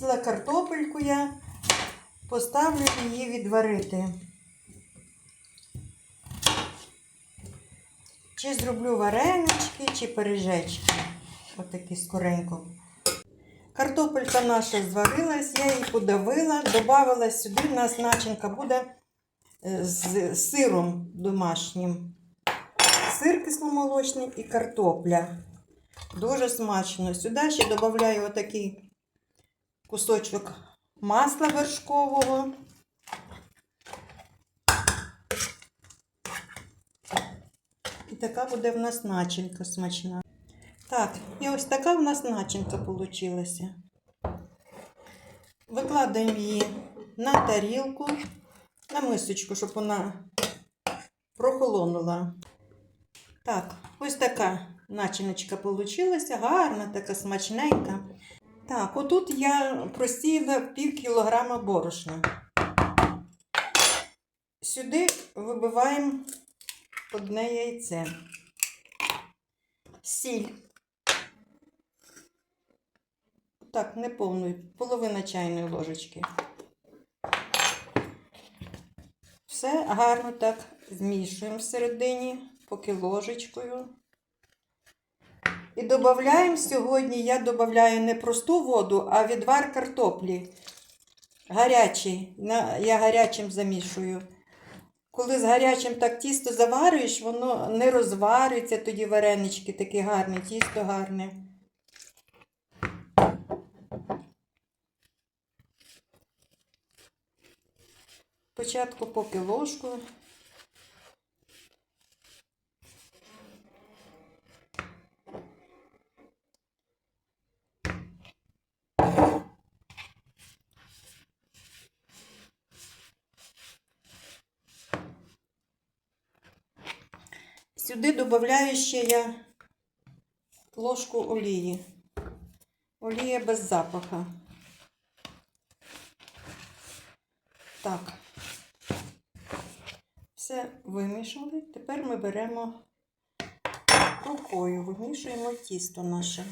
почистила картопельку я, поставлю її відварити. Чи зроблю варенички, чи пиріжечки. Отакі скоренько. Картопелька наша зварилась, я її подавила, додавала сюди. У нас начинка буде е, з сиром домашнім. Сир кисломолочний і картопля. Дуже смачно. Сюди ще додаю отакий кусочок масла вершкового. І така буде в нас начинка смачна. Так, і ось така в нас начинка вийшла. Викладаємо її на тарілку, на мисочку, щоб вона прохолонула. Так, ось така начиночка вийшла, гарна, така смачненька. Так, отут я просіяла пів кілограма борошна. Сюди вибиваємо одне яйце. Сіль. Так, не повну, половина чайної ложечки. Все гарно так змішуємо всередині, поки ложечкою. І додаємо сьогодні, я додаю не просту воду, а відвар картоплі. Гарячий. Я гарячим замішую. Коли з гарячим так тісто заварюєш, воно не розварюється, тоді варенички такі гарні, тісто гарне. Спочатку поки ложку. Сюди додаю ще я ложку олії. Олія без запаха. Так. Все вимішали. Тепер ми беремо рукою, вимішуємо тісто наше.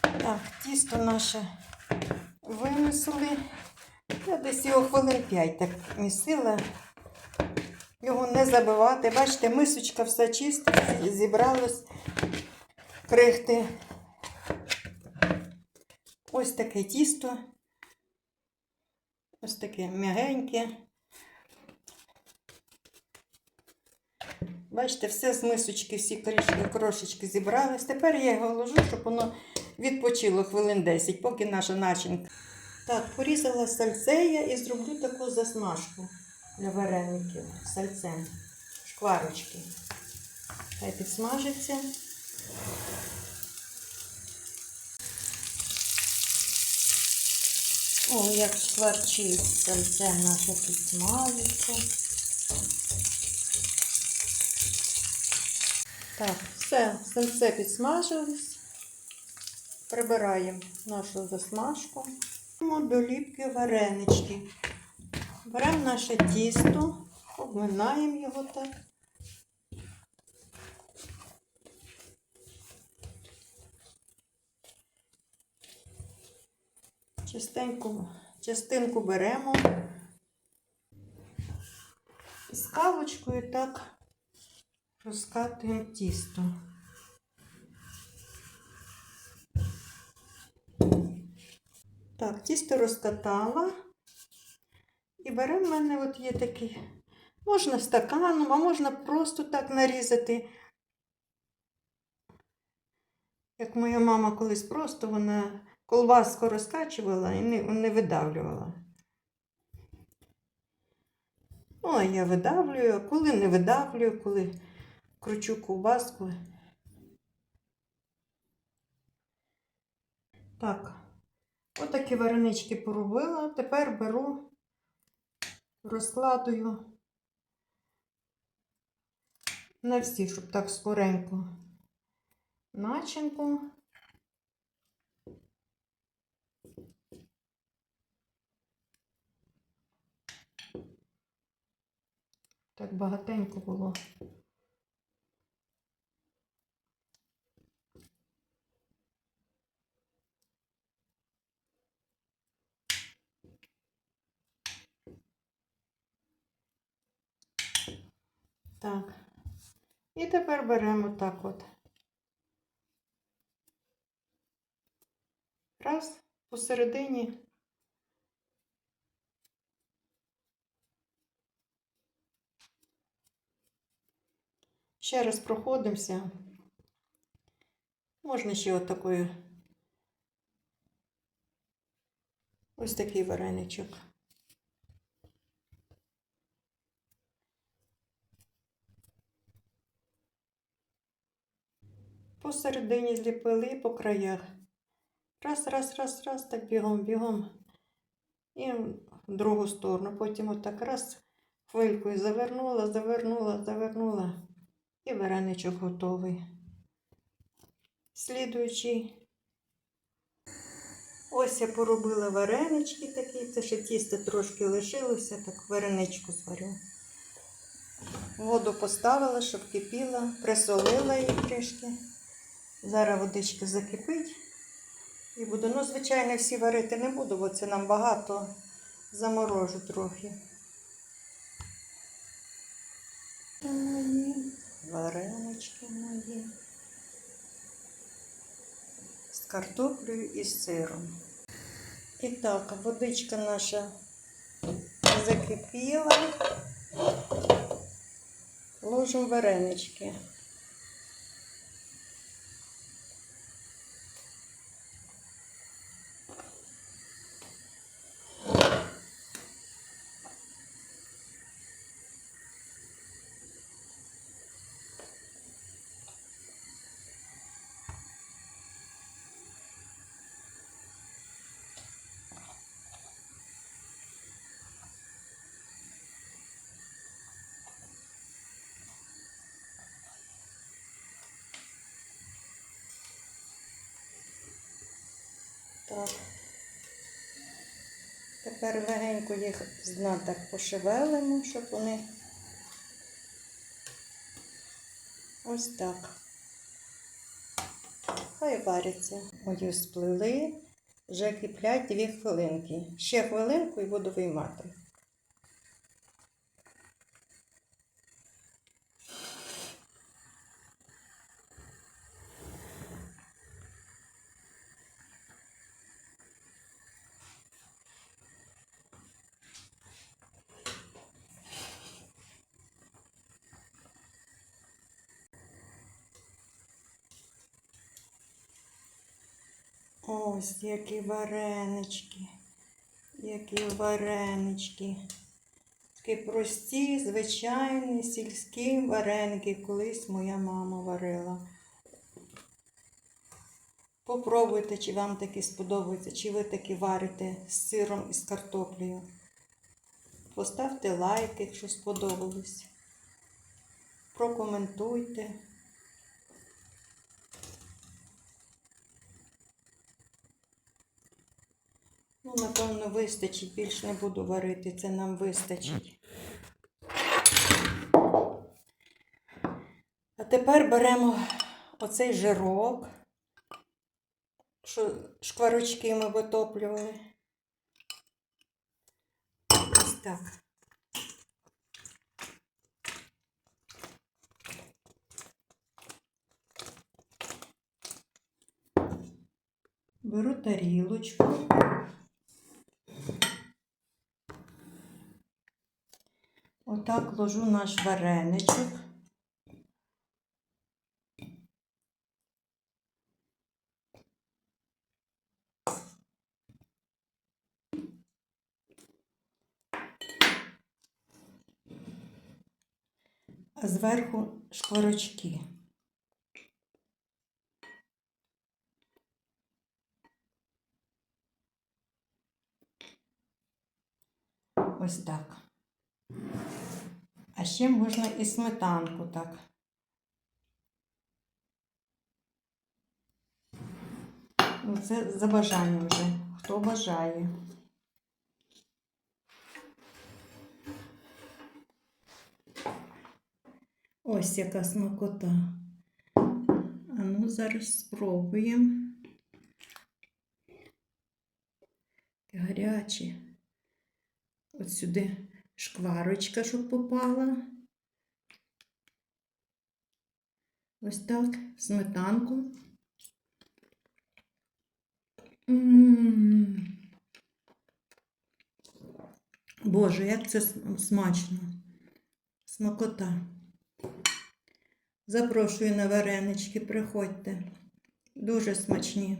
Так, тісто наше вимісили. Я десь його хвилин 5 так місила. Його не забивати. Бачите, мисочка все чисто, зібралось крихти. Ось таке тісто. Ось таке м'ягеньке. Бачите, все з мисочки, всі корішки, крошечки зібрались. Тепер я його ложу, щоб воно відпочило хвилин 10, поки наша начинка. Так, порізала сальце я і зроблю таку засмажку для вареників сальцем. Шкварочки. Хай підсмажиться. О, як шкварчить сальце наше підсмажиться. Так, все, сальце підсмажилось. Прибираємо нашу засмажку. До ліпки варенички. Беремо наше тісто, обминаємо його так. Частеньку, частинку беремо і з кавочкою так розкатуємо тісто. Так, тісто розкатала. І беремо в мене от є такий. Можна стаканом, а можна просто так нарізати. Як моя мама колись просто вона колбаску розкачувала і не, не видавлювала. Ну, а я видавлюю, а коли не видавлюю, коли кручу ковбаску. Так, отакі варенички поробила. Тепер беру, розкладую на всі, щоб так скоренько начинку. Так багатенько було. Так. І тепер беремо так от. Раз, посередині. Ще раз проходимося. Можна ще от такою. Ось такий вареничок. Посередині зліпили і по краях. Раз, раз, раз, раз, так бігом, бігом. І в другу сторону. Потім отак раз хвилькою завернула, завернула, завернула. І вареничок готовий. Слідуючий. Ось я поробила варенички такі. Це ще тісто трошки лишилося, так вареничку зварю. Воду поставила, щоб кипіла, присолила її трішки. Зараз водичка закипить. І буду, ну, звичайно, всі варити не буду, бо це нам багато заморожу трохи. Мої варенички мої. З картоплею і з сиром. І так, водичка наша закипіла. Ложимо варенички. Так. Тепер легенько їх зна так пошевелимо, щоб вони ось так. Хай варяться. Мою сплели, вже киплять дві хвилинки. Ще хвилинку і буду виймати. Ось які варенички. Які варенички. Такі прості, звичайні сільські вареники. Колись моя мама варила. Попробуйте, чи вам такі сподобаються, чи ви такі варите з сиром і з картоплею. Поставте лайк, якщо сподобалось. Прокоментуйте. Ну, напевно, вистачить. Більш не буду варити, це нам вистачить. А тепер беремо оцей жирок, що шкварочки ми витоплювали. Ось так. Беру тарілочку. Отак ложу наш вареничок. А зверху шкварочки. Ось так. А ще можна і сметанку так. Ну, це за бажанням вже, хто бажає. Ось яка смакота. А ну, зараз спробуємо. Гарячі. От сюди шкварочка, щоб попала. Ось так, сметанку. Боже, як це смачно. Смакота. Запрошую на варенички, приходьте. Дуже смачні.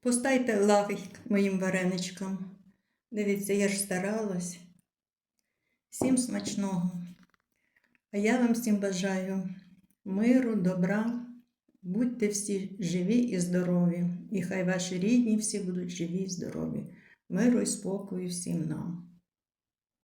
Поставте лайк моїм вареничкам. Дивіться, я ж старалась. Всім смачного. А я вам всім бажаю миру, добра. Будьте всі живі і здорові. І хай ваші рідні всі будуть живі і здорові. Миру і спокою всім нам.